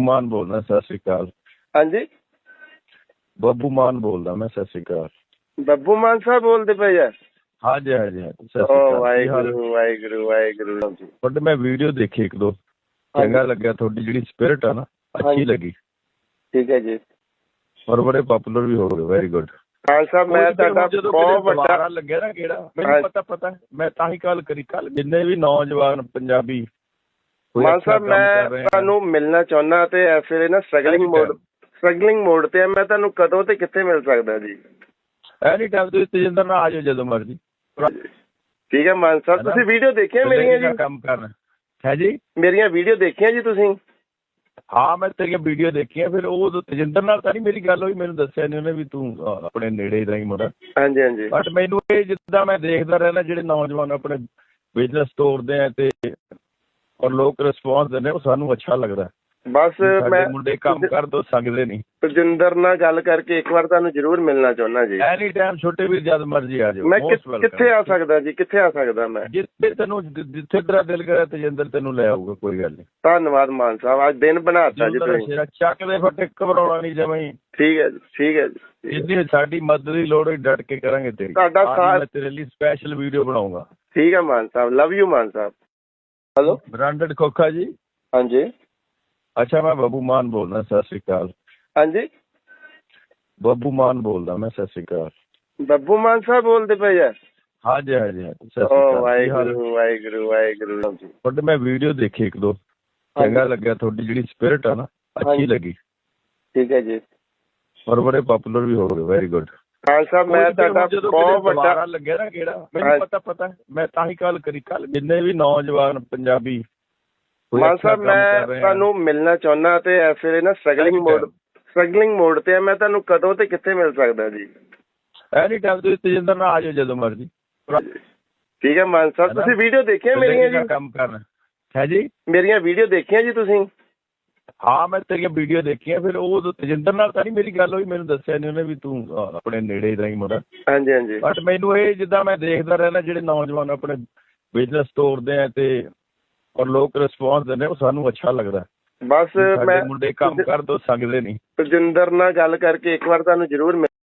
ਮਾਨ ਬੋਲਦਾ ਸਤਿ ਸ਼੍ਰੀ ਅਕਾਲ। ਹਾਂਜੀ? ਬੱਬੂ ਮਾਨ ਬੋਲਦਾ ਮੈਂ ਸਤਿ ਸ਼੍ਰੀ ਅਕਾਲ। ਬੱਬੂ ਮਾਨ ਸਾਹਿਬ ਬੋਲਦੇ ਪਏ ਆ? ਹਾਂਜੀ ਹਾਂਜੀ ਸਤਿ ਸ਼੍ਰੀ ਓ ਅਕਾਲ। ਹੈ? ਵਾਹਿਗੁਰੂ ਵਾਹਿਗੁਰੂ ਵਾਹਿਗੁਰੂ। ਬਟ ਮੈਂ ਵੀਡੀਓ ਦੇਖੀ ਇੱਕ ਦੋ। ਚੰਗਾ ਲੱਗਿਆ ਤੁਹਾਡੀ ਜਿਹੜੀ ਸਪਿਰਿਟ ਆ ਨਾ ਅੱਛੀ। ਲੱਗੀ। ਠੀਕ ਹੈ ਜੀ। ਔਰ ਬੜੇ ਪਪੂਲਰ ਵੀ ਹੋ ਗਏ ਵੈਰੀ ਗੁੱਡ ਖਾਨ ਸਾਹਿਬ ਮੈਂ ਤੁਹਾਡਾ ਬਹੁਤ ਵੱਡਾ ਲੱਗਿਆ ਨਾ ਕਿਹੜਾ। ਮੈਨੂੰ ਪਤਾ ਪਤਾ ਮੈਂ ਤਾਂ ਹੀ ਕਾਲ ਕਰੀ ਕੱਲ ਜਿੰਨੇ ਵੀ ਨੌਜਵਾਨ ਪੰਜਾਬੀ ਮਾਨ ਸਾਹਿਬ ਮੈਂ। ਤੁਹਾਨੂੰ ਮਿਲਣਾ ਚਾਹੁੰਦਾ ਤੇ ਇਸ ਵੇਲੇ ਨਾ ਸਟਰਗਲਿੰਗ. ਮੋਡ ਸਟਰਗਲਿੰਗ ਮੋਡ ਤੇ ਮੈਂ ਤੁਹਾਨੂੰ ਕਦੋਂ ਤੇ ਕਿੱਥੇ ਮਿਲ ਸਕਦਾ ਜੀ? ਐਨੀ ਟਾਈਮ ਤੁਸੀਂ ਤੇਜਿੰਦਰ ਨਾਲ ਆ ਜਾਓ ਜਦੋਂ ਮਰਜ਼ੀ। ਠੀਕ ਹੈ ਮਾਨ ਸਾਹਿਬ? ਤੁਸੀਂ ਵੀਡੀਓ ਦੇਖੀਆਂ ਮੇਰੀਆਂ ਜੀ ਕੰਮ ਕਰਨਾ। ਹੈ ਜੀ? ਮੇਰੀਆਂ ਵੀਡੀਓ ਦੇਖੀਆਂ ਜੀ ਤੁਸੀਂ? ਹਾਂ ਮੈਂ ਤੇਰੀਆਂ ਵੀਡੀਓ ਦੇਖੀਆਂ ਫਿਰ ਉਹ ਤੇਜਿੰਦਰ ਨਾਲ ਤਾਂ ਨਹੀਂ ਮੇਰੀ ਗੱਲ ਹੋਈ ਮੈਨੂੰ ਦੱਸਿਆ ਨਹੀਂ ਉਹਨੇ ਵੀ ਤੂੰ ਆਪਣੇ ਨੇੜੇ ਦਾ ਹੀ ਮੁੰਡਾ। ਹਾਂਜੀ ਹਾਂਜੀ। ਬਟ ਮੈਨੂੰ ਇਹ ਜਿੱਦਾਂ ਮੈਂ ਦੇਖਦਾ ਰਹਿਣਾ ਜਿਹੜੇ ਨੌਜਵਾਨ ਆਪਣੇ ਬਿਜ਼ਨਸ ਤੋੜਦੇ ਆ ਤੇ ਔਰ ਲੋਕ ਰਿਸਪੌਂਸ ਦਿੰਦੇ ਉਹ ਸਾਨੂੰ ਅੱਛਾ ਲੱਗਦਾ। ਬਸ ਮੈਂ ਮੁੰਡੇ ਕੰਮ ਕਰ ਦੋ ਸਕਦੇ ਨਹੀਂ। ਪ੍ਰਜਿੰਦਰ ਨਾਲ ਗੱਲ ਕਰਕੇ ਇੱਕ ਵਾਰ ਤੁਹਾਨੂੰ ਜ਼ਰੂਰ ਮਿਲਣਾ ਚਾਹੁੰਦਾ ਜੀ। ਐਨੀ ਟਾਈਮ ਛੋਟੇ ਵੀਰ ਜਦ ਮਰਜ਼ੀ ਆ ਜਾਓ ਮੈਂ. ਕਿੱਥੇ ਆ ਸਕਦਾ ਜੀ ਕਿੱਥੇ ਆ ਸਕਦਾ ਮੈਂ? ਜਿੱਥੇ ਤੈਨੂੰ ਜਿੱਥੇ ਤੇਰਾ ਦਿਲ ਕਰੇ ਤੇਜਿੰਦਰ ਤੈਨੂੰ ਲੈ ਆਊਗਾ ਕੋਈ ਗੱਲ ਨਹੀਂ। ਧੰਨਵਾਦ ਮਾਨ ਸਾਹਿਬ ਅੱਜ ਦਿਨ ਬਣਾਤਾ ਜੀ ਤੁਸੀਂ। ਚੱਕ ਦੇ ਫੱਟੇ ਘਬਰਾਉਣਾ ਨਹੀਂ ਜਮਾਈ। ਠੀਕ ਹੈ ਜੀ ਠੀਕ ਹੈ ਜੀ। ਜਿੰਨੀ ਸਾਡੀ ਮਦਦ ਦੀ ਲੋੜ ਹੋਈ ਡਟ ਕੇ ਕਰਾਂਗੇ ਤੇਰੀ। ਤੁਹਾਡਾ ਸਾਥ- ਮੈਂ ਤੇਰੇ ਲਈ ਸਪੈਸ਼ਲ ਵੀਡੀਓ ਬਣਾਉਂਗਾ ਠੀਕ ਹੈ Mann Sahib love you Mann Sahib. Hello. Branded ਖੋਖਾ ਜੀ। ਹਾਂਜੀ। ਅੱਛਾ ਮੈਂ ਬੱਬੂ ਮਾਨ ਬੋਲਦਾ ਸਤਿ ਸ਼੍ਰੀ ਅਕਾਲ। ਹਾਂਜੀ। ਬੱਬੂ ਮਾਨ ਬੋਲਦਾ ਮੈਂ ਸਤਿ ਸ਼੍ਰੀ ਅਕਾਲ। ਬੱਬੂ ਮਾਨ ਸਾਹਿਬ ਬੋਲਦੇ ਪਏ ਆ? ਹਾਂਜੀ ਹਾਂਜੀ ਹਾਂਜੀ, ਸਤਿ ਸ਼੍ਰੀ ਓ ਅਕਾਲ ਕੀ ਹਾਲ ਹੈ? ਵਾਹਿਗੁਰੂ ਵਾਹਿਗੁਰੂ ਵਾਹਿਗੁਰੂ ਜੀ ਬਟ ਮੈਂ ਵੀਡੀਓ ਦੇਖੀ ਇੱਕ ਦੋ। ਚੰਗਾ ਲੱਗਿਆ ਤੁਹਾਡੀ ਜਿਹੜੀ ਸਪਿਰਿਟ ਆ ਨਾ ਅੱਛੀ ਹਾਂਜੀ। ਲੱਗੀ। ਠੀਕ ਹੈ ਜੀ। ਔਰ ਬੜੇ ਪਪੂਲਰ ਵੀ ਹੋ ਗਏ ਵੈਰੀ ਗੁੱਡ ਸਾਹਿਬ ਮੈਂ ਤੁਹਾਡਾ ਬਹੁਤ ਵੱਡਾ ਲੱਗਿਆ ਨਾ ਕਿਹੜਾ। ਮੈਨੂੰ ਪਤਾ ਪਤਾ ਮੈਂ ਤਾਂ ਹੀ ਕਾਲ ਕਰੀ ਕੱਲ ਜਿੰਨੇ ਵੀ ਨੌਜਵਾਨ ਪੰਜਾਬੀ ਮਾਨ ਸਾਹਿਬ ਮੈਂ। ਤੁਹਾਨੂੰ ਮਿਲਣਾ ਚਾਹੁੰਦਾ ਤੇ ਇਸ ਵੇਲੇ ਨਾ ਸਟਰਗਲਿੰਗ. ਮੋਡ ਸਟਰਗਲਿੰਗ ਮੋਡ ਤੇ ਆ ਮੈਂ ਤੁਹਾਨੂੰ ਕਦੋਂ ਤੇ ਕਿੱਥੇ ਮਿਲ ਸਕਦਾ ਜੀ ਐਨੀ ਟਾਈਮ ਤੁਸੀਂ ਤੇਜਿੰਦਰ ਨਾਲ ਆ ਜਾਓ ਜਦੋਂ ਮਰਜ਼ੀ ਠੀਕ ਹੈ ਮਾਨ ਸਾਹਿਬ? ਤੁਸੀਂ ਵੀਡੀਓ ਦੇਖੀਆਂ ਮੇਰੀਆਂ ਜੀ ਕੰਮ ਕਰਨਾ ਹੈ ਜੀ ਮੇਰੀਆਂ ਵੀਡੀਓ ਦੇਖੀਆਂ ਜੀ ਤੁਸੀਂ ਹਾਂ ਮੈਂ ਤੇਰੀਆਂ ਵੀਡੀਓ ਦੇਖੀਆਂ ਫਿਰ ਉਹ ਤੇਜਿੰਦਰ ਨਾਲ ਤਾਂ ਨਹੀਂ ਮੇਰੀ ਗੱਲ ਹੋਈ ਮੈਨੂੰ ਦੱਸਿਆ ਨਹੀਂ ਉਹਨੇ ਵੀ ਤੂੰ ਆਪਣੇ ਨੇੜੇ ਦਾ ਹੀ ਮੁੰਡਾ। ਹਾਂਜੀ ਹਾਂਜੀ। ਬਟ ਮੈਨੂੰ ਇਹ ਜਿੱਦਾਂ ਮੈਂ ਦੇਖਦਾ ਰਹਿਣਾ ਜਿਹੜੇ ਨੌਜਵਾਨ ਆਪਣੇ ਬਿਜ਼ਨਸ ਤੋੜਦੇ ਆ ਤੇ ਔਰ ਲੋਕ ਰਿਸਪੌਂਸ ਦਿੰਦੇ ਉਹ ਸਾਨੂੰ ਅੱਛਾ ਲੱਗਦਾ। ਬਸ ਮੈਂ ਮੁੰਡੇ ਕੰਮ ਕਰ ਦੋ ਸਕਦੇ ਨਹੀਂ। ਪ੍ਰਜਿੰਦਰ ਨਾਲ ਗੱਲ ਕਰਕੇ ਇੱਕ ਵਾਰ ਤੁਹਾਨੂੰ ਜ਼ਰੂਰ